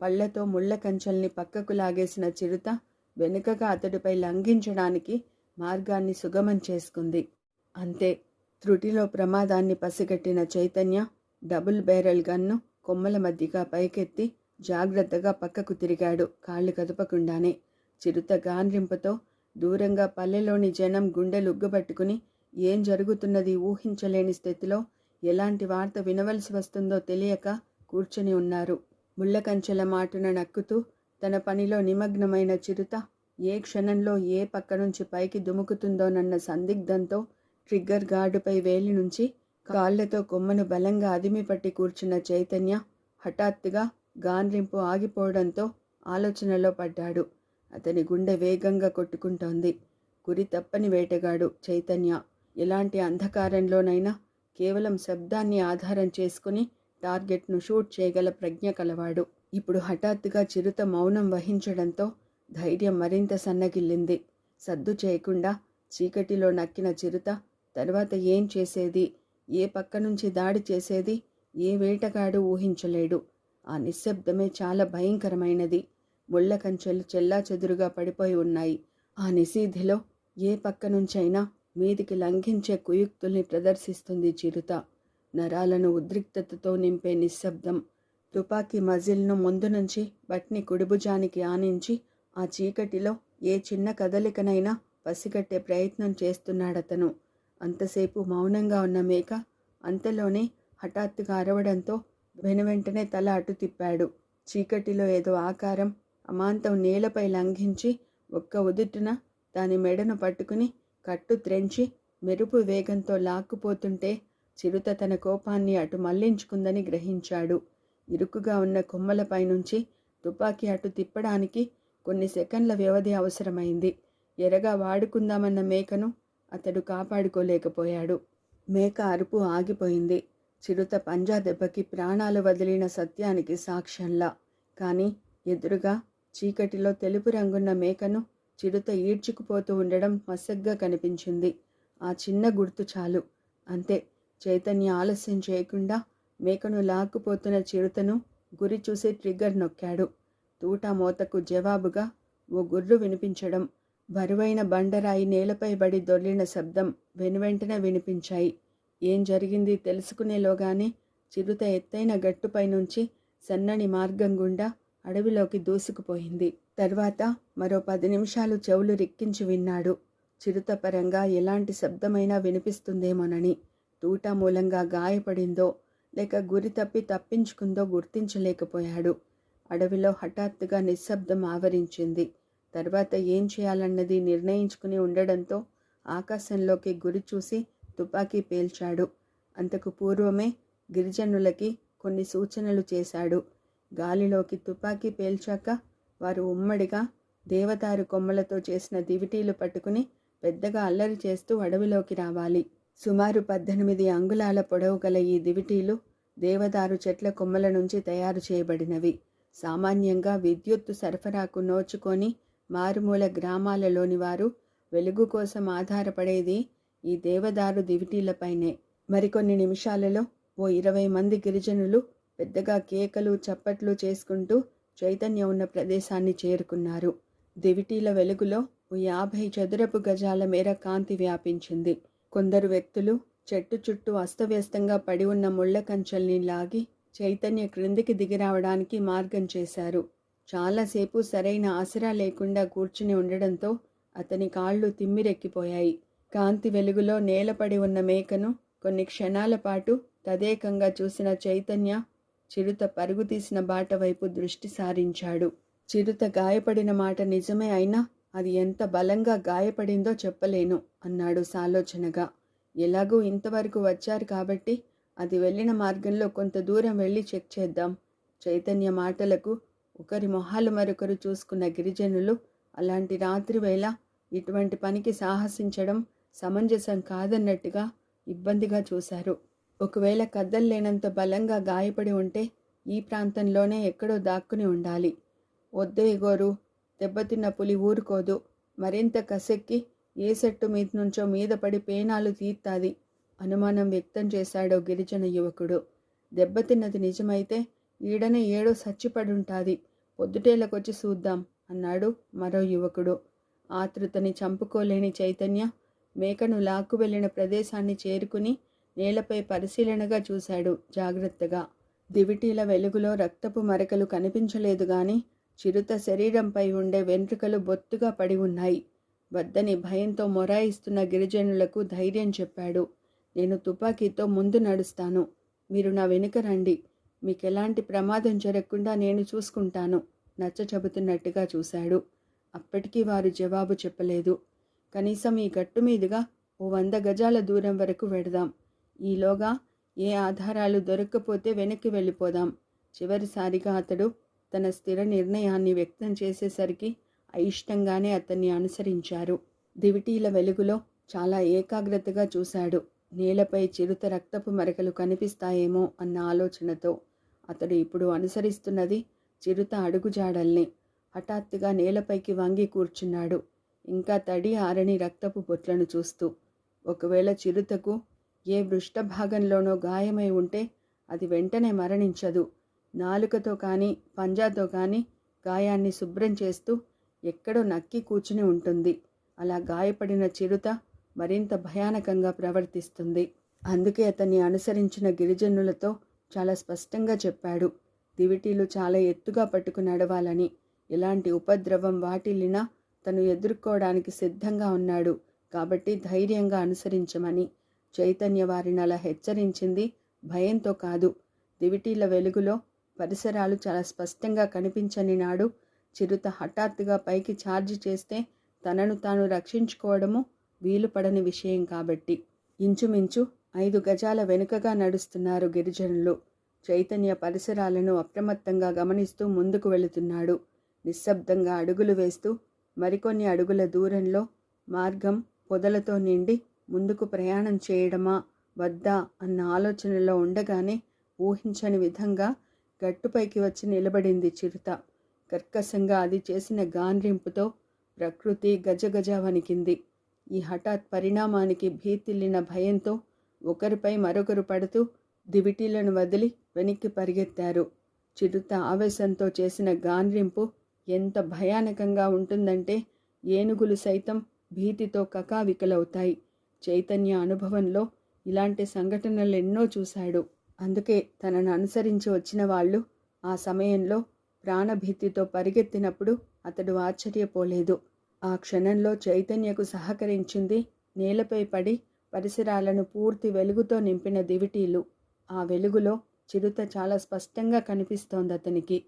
పళ్ళతో ముళ్ళ కంచెల్ని పక్కకు లాగేసిన చిరుత వెనుకగా అతడిపై లంఘించడానికి మార్గాన్ని సుగమం చేసుకుంది. అంతే త్రుటిలో ప్రమాదాన్ని పసిగట్టిన చైతన్య డబుల్ బేరల్ గన్ను కొమ్మల మధ్యగా పైకెత్తి జాగ్రత్తగా పక్కకు తిరిగాడు కాళ్ళు కదపకుండానే. చిరుత గాండ్రింపుతో దూరంగా పల్లెలోని జనం గుండెలుగ్గబట్టుకుని ఏం జరుగుతున్నది ఊహించలేని స్థితిలో ఎలాంటి వార్త వినవలసి వస్తుందో తెలియక కూర్చొని ఉన్నారు. ముళ్ళకంచెల మాటున నక్కుతూ తన పనిలో నిమగ్నమైన చిరుత ఏ క్షణంలో ఏ పక్క నుంచి పైకి దుముకుతుందోనన్న సందిగ్ధంతో ట్రిగ్గర్ గార్డుపై వేలి నుంచి కాళ్ళతో కొమ్మను బలంగా అదిమిపట్టి కూర్చున్న చైతన్య హఠాత్తుగా గాన్రింపు ఆగిపోవడంతో ఆలోచనలో పడ్డాడు. అతని గుండె వేగంగా కొట్టుకుంటోంది. గురి తప్పని వేటగాడు చైతన్య. ఎలాంటి అంధకారంలోనైనా కేవలం శబ్దాన్ని ఆధారం చేసుకుని టార్గెట్ను షూట్ చేయగల ప్రజ్ఞ కలవాడు. ఇప్పుడు హఠాత్తుగా చిరుత మౌనం వహించడంతో ధైర్యం మరింత సన్నగిల్లింది. సద్దు చేయకుండా చీకటిలో నక్కిన చిరుత తర్వాత ఏం చేసేది? ఏ పక్క నుంచి దాడి చేసేది? ఏ వేటగాడు ఊహించలేడు. ఆ నిశ్శబ్దమే చాలా భయంకరమైనది. ముళ్ళ కంచెలు చెల్లా చెదురుగా పడిపోయి ఉన్నాయి. ఆ నిశీధిలో ఏ పక్క నుంచైనా మీదికి లంఘించే కుయుక్తుల్ని ప్రదర్శిస్తుంది చిరుత. నరాలను ఉద్రిక్తతతో నింపే నిశ్శబ్దం. తుపాకీ మజిల్ను ముందు నుంచి బట్ని కుడిభుజానికి ఆనించి ఆ చీకటిలో ఏ చిన్న కదలికనైనా పసిగట్టే ప్రయత్నం చేస్తున్నాడతను. అంతసేపు మౌనంగా ఉన్న మేక అంతలోనే హఠాత్తుగా అరవడంతో వెనువెంటనే తల అటు తిప్పాడు. చీకటిలో ఏదో ఆకారం అమాంతం నేలపై లంఘించి ఒక్క ఉదుటున దాని మెడను పట్టుకుని కట్టు త్రెంచి మెరుపు వేగంతో లాక్కుపోతుంటే చిరుత తన కోపాన్ని అటు మళ్ళించుకుందని గ్రహించాడు. ఇరుకుగా ఉన్న కొమ్మలపై నుంచి తుపాకీ అటు తిప్పడానికి కొన్ని సెకండ్ల వ్యవధి అవసరమైంది. ఎరగా వాడుకుందామన్న మేకను అతడు కాపాడుకోలేకపోయాడు. మేక అరుపు ఆగిపోయింది. చిరుత పంజా దెబ్బకి ప్రాణాలు వదిలిన సత్యానికి సాక్ష్యంలా. కానీ ఎదురుగా చీకటిలో తెలుపు రంగున్న మేకను చిరుత ఈడ్చుకుపోతూ ఉండడం మసగ్గా కనిపించింది. ఆ చిన్న గుర్తు చాలు. అంతే. చైతన్య ఆలస్యం చేయకుండా మేకను లాక్కుపోతున్న చిరుతను గురి చూసి ట్రిగ్గర్ నొక్కాడు. తూటా మోతకు జవాబుగా ఓ గుర్రు వినిపించడం బరువైన బండరాయి నేలపై బడి దొర్లిన శబ్దం వెనువెంటనే వినిపించాయి. ఏం జరిగింది తెలుసుకునేలోగానే చిరుత ఎత్తైన గట్టుపై నుంచి సన్నని మార్గం గుండా అడవిలోకి దూసుకుపోయింది. తర్వాత మరో పది నిమిషాలు చెవులు రిక్కించి విన్నాడు. చిరుత పరంగా ఎలాంటి శబ్దమైనా వినిపిస్తుందేమోనని. తూట మూలంగా గాయపడిందో లేక గురి తప్పి తప్పించుకుందో గుర్తించలేకపోయాడు. అడవిలో హఠాత్తుగా నిశ్శబ్దం ఆవరించింది. తర్వాత ఏం చేయాలన్నది నిర్ణయించుకుని ఉండడంతో ఆకాశంలోకి గురి చూసి తుపాకీ పేల్చాడు. అంతకు పూర్వమే గిరిజనులకి కొన్ని సూచనలు చేశాడు. గాలిలోకి తుపాకీ పేల్చాక వారు ఉమ్మడిగా దేవదారు కొమ్మలతో చేసిన దివిటీలు పట్టుకుని పెద్దగా అల్లరి చేస్తూ అడవిలోకి రావాలి. సుమారు పద్దెనిమిది అంగుళాల పొడవు గల ఈ దివిటీలు దేవదారు చెట్ల కొమ్మల నుంచి తయారు చేయబడినవి. సామాన్యంగా విద్యుత్తు సరఫరాకు నోచుకొని మారుమూల గ్రామాలలోని వారు వెలుగు కోసం ఆధారపడేది ఈ దేవదారు దివిటీలపైనే. మరికొన్ని నిమిషాలలో ఓ ఇరవై మంది గిరిజనులు పెద్దగా కేకలు చప్పట్లు చేసుకుంటూ చైతన్యం ఉన్న ప్రదేశాన్ని చేరుకున్నారు. దివిటీల వెలుగులో ఓ యాభై చదురపు గజాల మేర కాంతి వ్యాపించింది. కొందరు వ్యక్తులు చెట్టు చుట్టూ అస్తవ్యస్తంగా పడి ఉన్న ముళ్ళ కంచెల్ని లాగి చైతన్య క్రిందికి దిగిరావడానికి మార్గం చేశారు. చాలాసేపు సరైన ఆసరా లేకుండా కూర్చుని ఉండడంతో అతని కాళ్ళు తిమ్మిరెక్కిపోయాయి. కాంతి వెలుగులో నేలపడి ఉన్న మేకను కొన్ని క్షణాల పాటు తదేకంగా చూసిన చైతన్య చిరుత పరుగు తీసిన బాట వైపు దృష్టి సారించాడు. చిరుత గాయపడిన మాట నిజమే అయినా అది ఎంత బలంగా గాయపడిందో చెప్పలేను అన్నాడు సాలోచనగా. ఎలాగూ ఇంతవరకు వచ్చారు కాబట్టి అది వెళ్ళిన మార్గంలో కొంత దూరం వెళ్ళి చెక్ చేద్దాం. చైతన్య మాటలకు ఒకరి మొహాలు మరొకరు చూసుకున్న గిరిజనులు అలాంటి రాత్రి వేళ ఇటువంటి పనికి సాహసించడం సమంజసం కాదన్నట్టుగా ఇబ్బందిగా చూశారు. ఒకవేళ కద్దల్లేనంత బలంగా గాయపడి ఉంటే ఈ ప్రాంతంలోనే ఎక్కడో దాక్కుని ఉండాలి. వద్దే గోరు దెబ్బతిన్న పులి ఊరుకోదు. మరింత కసెక్కి ఏ సెట్టు మీద నుంచో మీద పడి పేనాలు తీర్తాది అనుమానం వ్యక్తం చేశాడో గిరిజన యువకుడు. దెబ్బతిన్నది నిజమైతే ఈడనే ఏడో సచ్చిపడుంటాది. పొద్దుటేలకొచ్చి చూద్దాం అన్నాడు మరో యువకుడు. ఆతృతని చంపుకోలేని చైతన్య మేకను లాక్కు వెళ్ళిన ప్రదేశాన్ని చేరుకుని నేలపై పరిశీలనగా చూశాడు జాగ్రత్తగా. దివిటీల వెలుగులో రక్తపు మరకలు కనిపించలేదు గాని చిరుత శరీరంపై ఉండే వెంట్రుకలు బొత్తుగా పడి ఉన్నాయి. వద్దని భయంతో మొరాయిస్తున్న గిరిజనులకు ధైర్యం చెప్పాడు. నేను తుపాకీతో ముందు నడుస్తాను. మీరు నా వెనుక రండి. మీకెలాంటి ప్రమాదం జరగకుండా నేను చూసుకుంటాను. నచ్చ చెబుతున్నట్టుగా చూశాడు. అప్పటికీ వారు జవాబు చెప్పలేదు. కనీసం ఈ గట్టు మీదుగా ఓ వంద గజాల దూరం వరకు వెడదాం. ఈలోగా ఏ ఆధారాలు దొరక్కపోతే వెనక్కి వెళ్ళిపోదాం. చివరిసారిగా అతడు తన స్థిర నిర్ణయాన్ని వ్యక్తం చేసేసరికి అయిష్టంగానే అతన్ని అనుసరించారు. దివిటీల వెలుగులో చాలా ఏకాగ్రతగా చూశాడు. నేలపై చిరుత రక్తపు మరకలు కనిపిస్తాయేమో అన్న ఆలోచనతో అతడు ఇప్పుడు అనుసరిస్తున్నది చిరుత అడుగుజాడల్ని హఠాత్తుగా నేలపైకి వంగి కూర్చున్నాడు. ఇంకా తడి ఆరని రక్తపు బొట్లను చూస్తూ ఒకవేళ చిరుతకు ఏ భాగంలోనో గాయమై ఉంటే అది వెంటనే మరణించదు. నాలుకతో కానీ పంజాతో కానీ గాయాన్ని శుభ్రం చేస్తూ ఎక్కడో నక్కి కూర్చుని ఉంటుంది. అలా గాయపడిన చిరుత మరింత భయానకంగా ప్రవర్తిస్తుంది. అందుకే అతన్ని అనుసరించిన గిరిజనులతో చాలా స్పష్టంగా చెప్పాడు. దివిటీలు చాలా ఎత్తుగా పట్టుకు నడవాలని. ఎలాంటి ఉపద్రవం వాటిల్లినా తను ఎదుర్కోవడానికి సిద్ధంగా ఉన్నాడు. కాబట్టి ధైర్యంగా అనుసరించమని చైతన్య వారిని అలా హెచ్చరించింది భయంతో కాదు. దివిటీల వెలుగులో పరిసరాలు చాలా స్పష్టంగా కనిపించని నాడు చిరుత హఠాత్తుగా పైకి ఛార్జ్ చేస్తే తనను తాను రక్షించుకోవడము వీలుపడని విషయం కాబట్టి. ఇంచుమించు ఐదు గజాల వెనుకగా నడుస్తున్నారు గిరిజనులు. చైతన్య పరిసరాలను అప్రమత్తంగా గమనిస్తూ ముందుకు వెళుతున్నాడు. నిశ్శబ్దంగా అడుగులు వేస్తూ మరికొన్ని అడుగుల దూరంలో మార్గం పొదలతో నిండి ముందుకు ప్రయాణం చేయడమా వద్దా అన్న ఆలోచనలో ఉండగానే ఊహించని విధంగా గట్టుపైకి వచ్చి నిలబడింది చిరుత. కర్కశంగా అది చేసిన గాన్రింపుతో ప్రకృతి గజగజ వణికింది. ఈ హఠాత్ పరిణామానికి భీతిల్లిన భయంతో ఒకరిపై మరొకరు పడుతూ దివిటీలను వదిలి వెనక్కి పరిగెత్తారు. చిరుత ఆవేశంతో చేసిన గాన్రింపు ఎంత భయానకంగా ఉంటుందంటే ఏనుగులు సైతం భీతితో కకావికలవుతాయి. చైతన్య అనుభవంలో ఇలాంటి సంఘటనలు ఎన్నో చూశాడు. అందుకే తనను అనుసరించి వచ్చిన వాళ్ళు ఆ సమయంలో ప్రాణభీతితో పరిగెత్తినప్పుడు అతడు ఆశ్చర్యపోలేదు. ఆ క్షణంలో చైతన్యకు సహకరించింది నేలపై పడి పరిసరాలను పూర్తి వెలుగుతో నింపిన దివిటీలు. ఆ వెలుగులో చిరుత చాలా స్పష్టంగా కనిపిస్తోంది అతనికి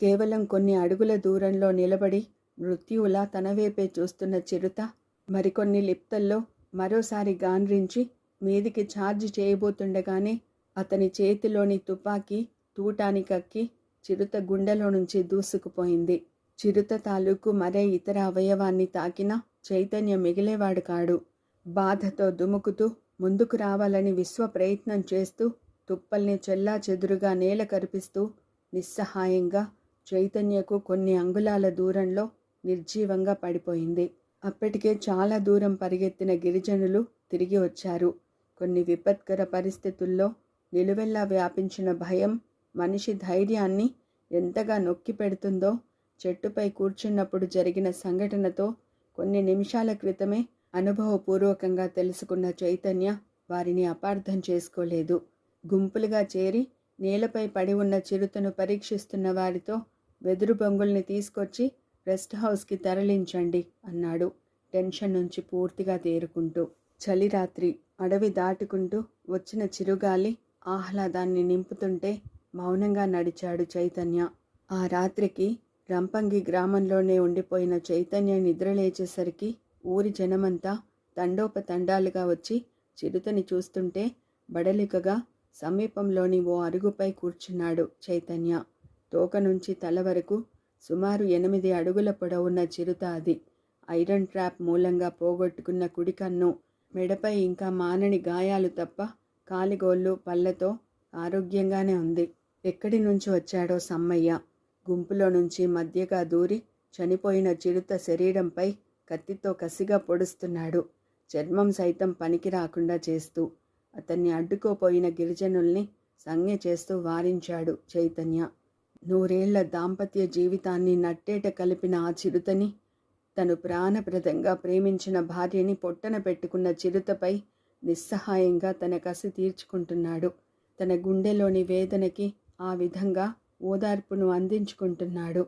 కేవలం కొన్ని అడుగుల దూరంలో నిలబడి మృత్యువులా తన వైపే చూస్తున్న చిరుత మరికొన్ని లిప్తల్లో మరోసారి గాన్రించి మీదికి ఛార్జ్ చేయబోతుండగానే అతని చేతిలోని తుపాకీ తూటానికక్కి చిరుత గుండెలో నుంచి దూసుకుపోయింది. చిరుత తాలూకు మరే ఇతర అవయవాన్ని తాకినా చైతన్యం మిగిలేవాడు కాడు. బాధతో దుముకుతూ ముందుకు రావాలని విశ్వ ప్రయత్నం చేస్తూ తుప్పల్ని చెల్లా చెదురుగా నేల కరిపిస్తూ నిస్సహాయంగా చైతన్యకు కొన్ని అంగుళాల దూరంలో నిర్జీవంగా పడిపోయింది. అప్పటికే చాలా దూరం పరిగెత్తిన గిరిజనులు తిరిగి వచ్చారు. కొన్ని విపత్కర పరిస్థితుల్లో నిలువెల్లా వ్యాపించిన భయం మనిషి ధైర్యాన్ని ఎంతగా నొక్కి పెడుతుందో చెట్టుపై కూర్చున్నప్పుడు జరిగిన సంఘటనతో కొన్ని నిమిషాల క్రితమే అనుభవపూర్వకంగా తెలుసుకున్న చైతన్య వారిని అపార్థం చేసుకోలేదు. గుంపులుగా చేరి నేలపై పడి ఉన్న చిరుతను పరీక్షిస్తున్న వారితో వెదురు బొంగుల్ని తీసుకొచ్చి రెస్ట్ హౌస్కి తరలించండి అన్నాడు టెన్షన్ నుంచి పూర్తిగా తేరుకుంటూ. చలిరాత్రి అడవి దాటుకుంటూ వచ్చిన చిరుగాలి ఆహ్లాదాన్ని నింపుతుంటే మౌనంగా నడిచాడు చైతన్య. ఆ రాత్రికి రంపంగి గ్రామంలోనే ఉండిపోయిన చైతన్య నిద్రలేచేసరికి ఊరి జనమంతా తండోపతండాలుగా వచ్చి చిరుతని చూస్తుంటే బడలికగా సమీపంలోని ఓ అరుగుపై కూర్చున్నాడు చైతన్య. తోక నుంచి తల వరకు సుమారు ఎనిమిది అడుగుల పొడవున్న చిరుత అది. ఐరన్ ట్రాప్ మూలంగా పోగొట్టుకున్న కుడికన్ను మెడపై ఇంకా మానని గాయాలు తప్ప కాలిగోళ్ళు పళ్ళతో ఆరోగ్యంగానే ఉంది. ఎక్కడి నుంచి వచ్చాడో సమ్మయ్య. గుంపులో నుంచి మధ్యగా దూరి చనిపోయిన చిరుత శరీరంపై కత్తితో కసిగా పొడుస్తున్నాడు. చర్మం సైతం పనికి రాకుండా చేస్తూ అతన్ని అడ్డుకోపోయిన గిరిజనుల్ని సంజ్ఞ చేస్తూ వారించాడు చైతన్య. నూరేళ్ళ దాంపత్య జీవితాన్ని నట్టేట కలిపిన ఆ చిరుతని తను ప్రాణప్రదంగా ప్రేమించిన భార్యని పొట్టన పెట్టుకున్న చిరుతపై నిస్సహాయంగా తన కసి తీర్చుకుంటున్నాడు. తన గుండెలోని వేదనకి ఆ విధంగా ఓదార్పును అందించుకుంటున్నాడు.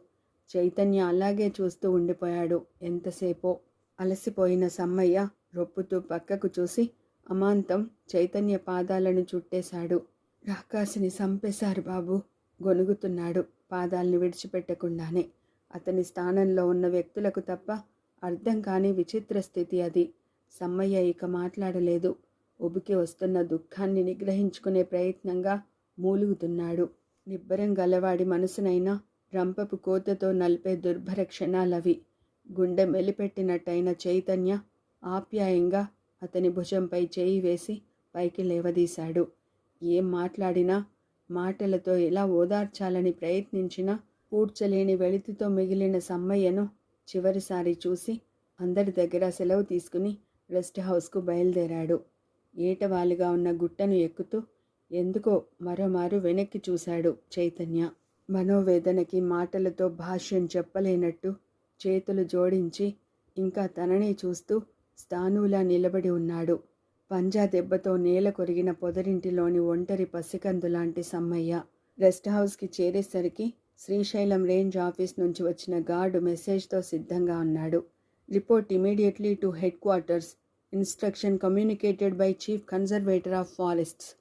చైతన్య అలాగే చూస్తూ ఉండిపోయాడు. ఎంతసేపో అలసిపోయిన సమ్మయ్య రొప్పుతూ పక్కకు చూసి అమాంతం చైతన్య పాదాలను చుట్టేశాడు. రాకాసిని సంపేశారు బాబు గొనుగుతున్నాడు పాదాల్ని విడిచిపెట్టకుండానే. అతని స్థానంలో ఉన్న వ్యక్తులకు తప్ప అర్థం కాని విచిత్ర స్థితి అది. సమ్మయ్య ఇక మాట్లాడలేదు. ఉబికి వస్తున్న దుఃఖాన్ని నిగ్రహించుకునే ప్రయత్నంగా మూలుగుతున్నాడు. నిబ్బరం గలవాడి మనసునైనా రంపపు కోతతో నలిపే దుర్భర క్షణాలవి. గుండె మెలిపెట్టినట్టయిన చైతన్య ఆప్యాయంగా అతని భుజంపై చేయి వేసి పైకి లేవదీశాడు. ఏం మాట్లాడినా మాటలతో ఎలా ఓదార్చాలని ప్రయత్నించినా పూడ్చలేని వెళితితో మిగిలిన సమ్మయ్యను చివరిసారి చూసి అందరి దగ్గర సెలవు తీసుకుని రెస్ట్ హౌస్కు బయలుదేరాడు. ఏటవాలుగా ఉన్న గుట్టను ఎక్కుతూ ఎందుకో మరోమారు వెనక్కి చూశాడు చైతన్య. మనోవేదనకి మాటలతో భాష్యం చెప్పలేనట్టు చేతులు జోడించి ఇంకా తననే చూస్తూ స్థానువులా నిలబడి ఉన్నాడు. పంజా దెబ్బతో నేల కొరిగిన పొదరింటిలోని ఒంటరి పసికందులాంటి సమ్మయ్య రెస్ట్ హౌస్కి చేరేసరికి శ్రీశైలం రేంజ్ ఆఫీస్ నుంచి వచ్చిన గార్డు మెసేజ్తో సిద్ధంగా ఉన్నాడు. report immediately to headquarters, instruction communicated by Chief Conservator of Forests.